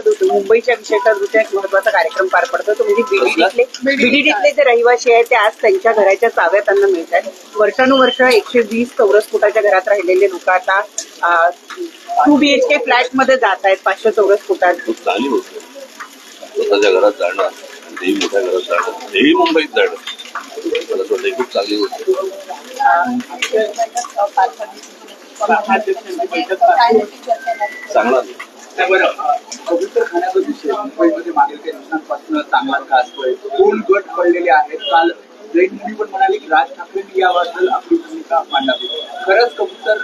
दृष्टी मुंबईच्या विशेषच्या दृष्ट्या एक महत्त्वाचा कार्यक्रम पार पडतो. तो म्हणजे बीडीडीतले बीडीडीतले जे रहिवासी आहेत ते आज त्यांच्या घराच्या चाव्या त्यांना मिळत आहेत वर्षानुवर्ष एकशे वीस चौरस फुटाच्या घरात राहिलेले लोक आता टू बीएचके फ्लॅटमध्ये जात आहेत. पाचशे चौरस फुटात. स्वतःच्या घरात जाणं आणि तेही मोठ्या घरात जाणं तेही मुंबईत जाणं. मला असं वाटतं ही खूप चांगली गोष्ट पवित्र खाण्याचा विषय मुंबईमध्ये मागील काही दिवसांपासून चांगला गाजतोय दोन गट पडलेले आहेत काल जैन मुली पण म्हणाले की राज ठाकरेंनी याबद्दल आपली भूमिका मांडावी. खरंच कबूतर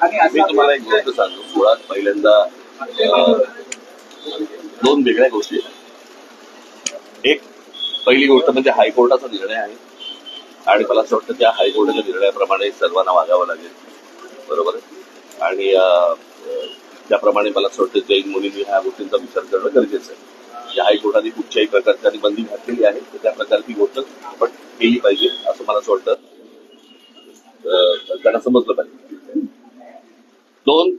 खाणे मी तुम्हाला एक गोष्ट सांगतो. मुळात पहिल्यांदा दोन वेगळ्या गोष्टी आहेत. एक पहिली गोष्ट म्हणजे हायकोर्टाचा निर्णय आहे. आणि मला असं वाटतं त्या हायकोर्टाच्या निर्णयाप्रमाणे सर्वांना वागावं लागेल. बरोबर आणि त्याप्रमाणे मला असं वाटतं जैन मुलींनी ह्या गोष्टींचा विचार करणं गरजेचं आहे. या हायकोर्टाने कुठच्याही प्रकारची बंदी घातलेली आहे. तर त्या प्रकारची गोष्ट आपण केली पाहिजे असं मला असं वाटतं. त्यांना समजलं पाहिजे. दोन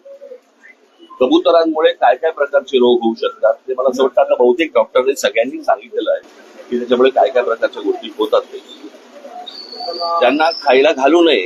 कबुतरांमुळे काय काय प्रकारचे रोग होऊ शकतात ते मला असं वाटतं. आता बहुतेक डॉक्टरने सगळ्यांनी सांगितलेलं आहे की त्याच्यामुळे काय काय प्रकारच्या गोष्टी होतात ते. त्यांना खायला घालू नये.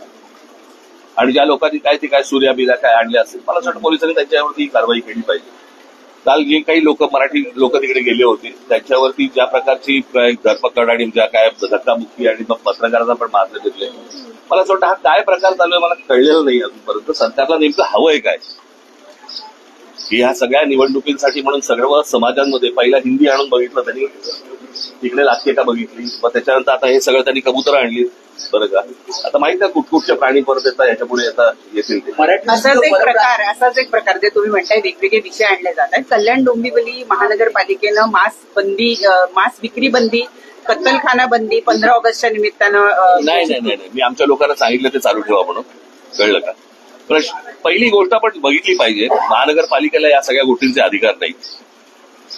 आणि ज्या लोकांनी काय ते काय सूर्या बिला काय आणले असेल मला असं वाटतं पोलिसांनी त्यांच्यावरती ही कारवाई केली पाहिजे. काल जे काही लोक मराठी लोक तिकडे गेले होते त्यांच्यावरती ज्या प्रकारची धरपकड आणि ज्या काय धक्कामुक्की आणि मग पत्रकारांना पण मारले घेतले मला असं वाटतं हा काय प्रकार चालू आहे मला कळलेलं नाही अजूनपर्यंत. सरकारला नेमकं हवंय काय? की ह्या सगळ्या निवडणुकींसाठी म्हणून सर्व समाजांमध्ये पहिला हिंदी आणून बघितलं त्यांनी. तिकडे लाखेटा बघितली. मग त्याच्यानंतर आता हे सगळं त्यांनी कबुतर आणली बरं का? आता माहीत आहे कुठकुठचे प्राणी परत येतात याच्यापुढे आता येतील असाच एक प्रकार असाच एक प्रकार जे तुम्ही म्हणताय वेगवेगळे विषय आणले जात आहेत. कल्याण डोंबिवली महानगरपालिकेनं मास बंदी मास विक्री बंदी कत्तलखाना बंदी पंधरा ऑगस्टच्या निमित्तानं नाही नाही नाही. मी आमच्या लोकांना सांगितलं ते चालू ठेवा म्हणून. कळलं का? पहिली गोष्ट आपण बघितली पाहिजे महानगरपालिकेला या सगळ्या गोष्टींचे अधिकार नाही.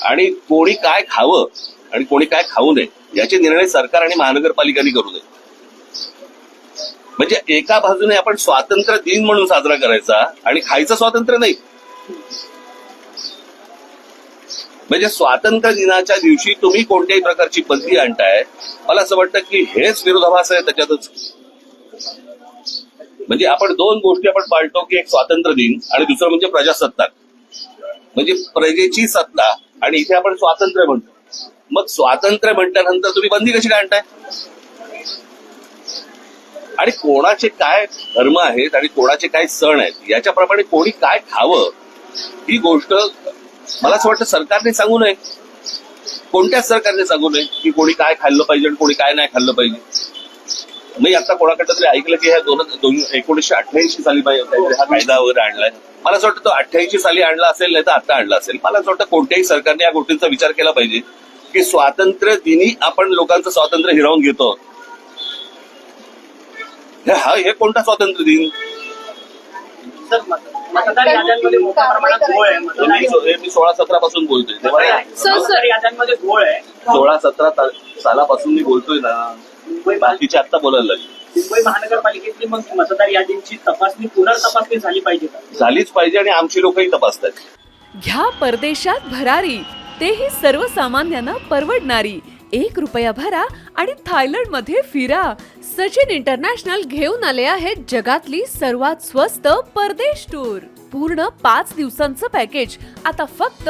आणि कोणी काय खावं आणि कोणी काय खाऊ नये याचे निर्णय सरकार आणि महानगरपालिकांनी करू नये. म्हणजे एका बाजूने आपण स्वातंत्र्य दिन म्हणून साजरा करायचा आणि खायचं स्वातंत्र्य नाही. म्हणजे स्वातंत्र्य दिनाच्या दिवशी तुम्ही कोणत्याही प्रकारची बंदी आणताय मला असं वाटतं की हेच विरोधाभास आहे त्याच्यातच. म्हणजे आपण दोन गोष्टी आपण पाळतो की एक स्वातंत्र्य दिन आणि दुसरं म्हणजे प्रजासत्ताक. म्हणजे प्रजेची सत्ता आणि इथे आपण स्वातंत्र्य म्हणतो. मग स्वातंत्र्य म्हटल्यानंतर तुम्ही बंदी कशी काय आणताय? आणि कोणाचे काय धर्म आहेत आणि कोणाचे काय सण आहेत याच्याप्रमाणे कोणी काय खावं ही गोष्ट मला असं वाटतं सरकारने सांगू नये. कोणत्याच सरकारने सांगू नये की कोणी काय खाल्लं पाहिजे आणि कोणी काय नाही खाल्लं पाहिजे. मी आता कोणाकडे तरी ऐकलं की ह्या दोन दोन एकोणीसशे अठ्ठ्याऐंशी साली हा कायदा वगैरे आणलाय. मला असं वाटतं तो अठ्ठ्याऐंशी साली आणला असेल नाही तर आता आणला असेल. मला असं वाटतं कोणत्याही सरकारने या गोष्टींचा विचार केला पाहिजे की स्वातंत्र्य दिनी आपण लोकांचं स्वातंत्र्य हिरावून घेतो. हे- हा कोणता स्वातंत्र्य दिन? मी- सोळा सतरा पासून बोलतोय. सोळा सतरा सालापासून मी बोलतोय ना. मुंबई बाकीचे आता बोलायला लागले मुंबई महानगरपालिकेतली मग मतदार यादींची तपासणी पुनर्तपासणी झाली पाहिजे का? झालीच पाहिजे आणि आमची लोकही तपासतात. घ्या परदेशात भरारी. तेही सर्वसामान्यांना परवडणारी. एक रुपया भरा आणि थायलंडमध्ये फिरा. सचिन इंटरनॅशनल घेऊन आले आहेत जगातली सर्वात स्वस्त परदेश टूर. पूर्ण पाच दिवसांचं पॅकेज. आता फक्त